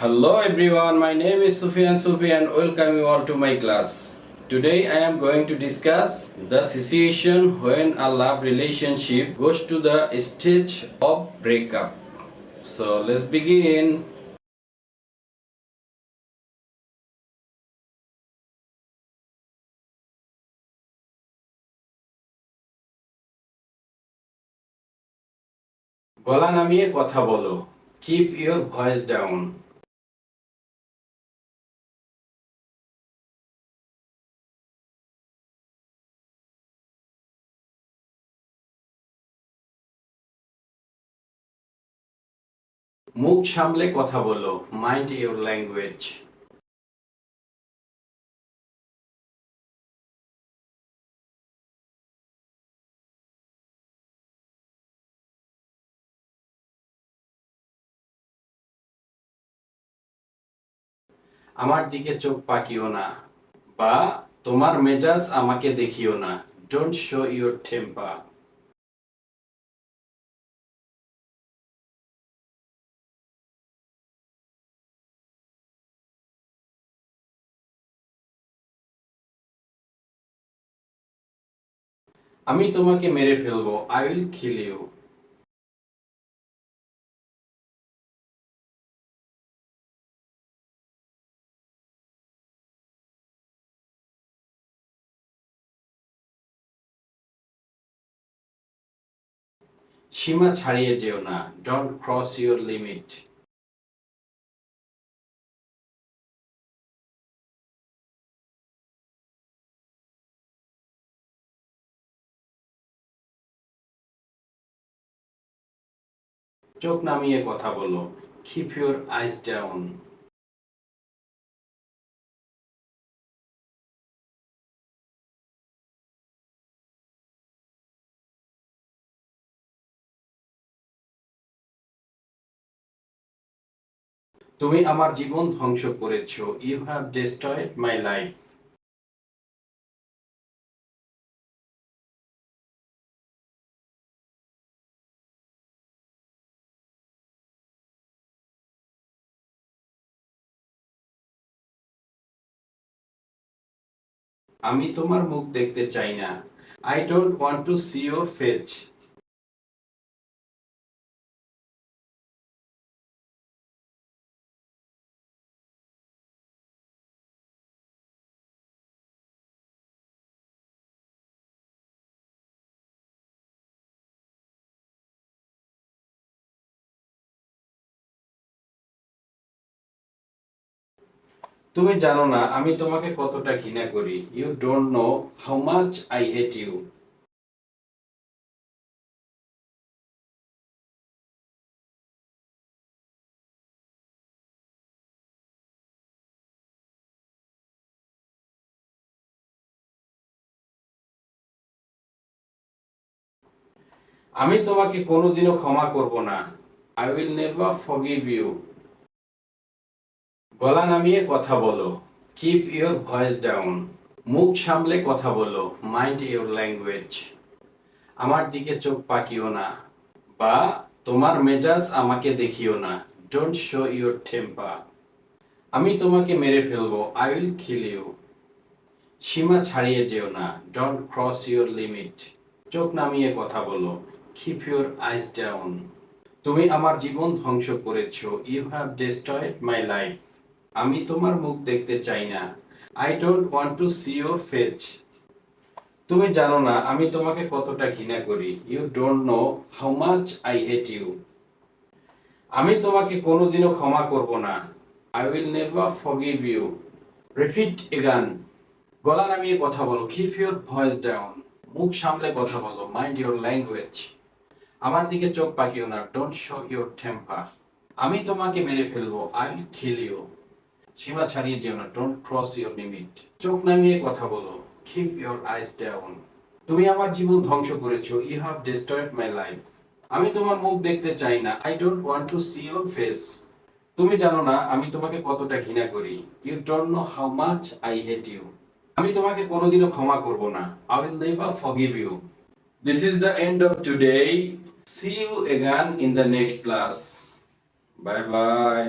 Hello everyone, my name is Sufyan Sufi and welcome you all to my class. Today I am going to discuss the situation when a love relationship goes to the stage of breakup. So let's begin. গলা নামিয়ে কথা বলো keep your voice down মুখ সামলে কথা বলো mind your language আমার দিকে চোখ পাকিও না, বা তোমার মেজাজ আমাকে দেখিও না। ডোন্ট শো ইউর টেম্পার আমি তোমাকে মেরে ফেলব আই উইল কিল ইউ সীমা ছাড়িয়ে যেও না ডোন্ট ক্রস ইউর লিমিট চোখ নামিয়ে কথা বলো কিপ ইউর আইস ডাউন তুমি আমার জীবন ধ্বংস করেছ। You have destroyed my life আমি তোমার মুখ দেখতে চাই না। I don't want to see your face তুমি জানো না, আমি তোমাকে কতটা ঘৃণা করি। You don't know how much I hate you আমি তোমাকে কোনোদিনও ক্ষমা করব না। I will never forgive you গলা নামিয়ে কথা বলো। কিপ ইউর ভয়েস ডাউন মুখ সামলে কথা বলো। মাইন্ড ইউর ল্যাঙ্গুয়েজ আমার দিকে চোখ পাকিও না। বা, তোমার মেজাজ আমাকে দেখিও না। ডোন্ট শো ইউর টেম্পার আমি তোমাকে মেরে ফেলব। আই উইল কিল ইউ সীমা ছাড়িয়ে যেও না। ডোন্ট ক্রস ইউর লিমিট চোখ নামিয়ে কথা বলো। কিপ ইউর আইস ডাউন তুমি আমার জীবন ধ্বংস করেছ। You have destroyed my life আমি তোমার মুখ দেখতে চাই না। I don't want to see your face তুমি জানো না, আমি তোমাকে কতটা ঘৃণা করি। You don't know how much I hate you আমি তোমাকে কোনোদিনও ক্ষমা করব না। I will never forgive you repeat again গলা নামিয়ে কথা বলো কিপ ইউর ভয়েস ডাউন মুখ সামলে কথা বলো মাইন্ড ইউর ল্যাঙ্গুয়েজ আমার দিকে চোখ পাকিও না ডোন্ট শো ইউর টেম্পার আমি তোমাকে মেরে ফেলব আই উইল কিল ইউ সীমা ছাড়িয়ে যেও না ডোন্ট ক্রস ইউর লিমিট চোখ নামিয়ে কথা বলো কিপ ইউর আইস ডাউন তুমি আমার জীবন ধ্বংস করেছ you have destroyed my life আমি তোমার মুখ দেখতে চাই না I don't want to see your face তুমি জানো না, আমি তোমাকে কতটা ঘৃণা করি। You don't know how much I hate you আমি তোমাকে কোনোদিনও ক্ষমা করব না। I will never forgive you this is the end of today see you again in the next class bye bye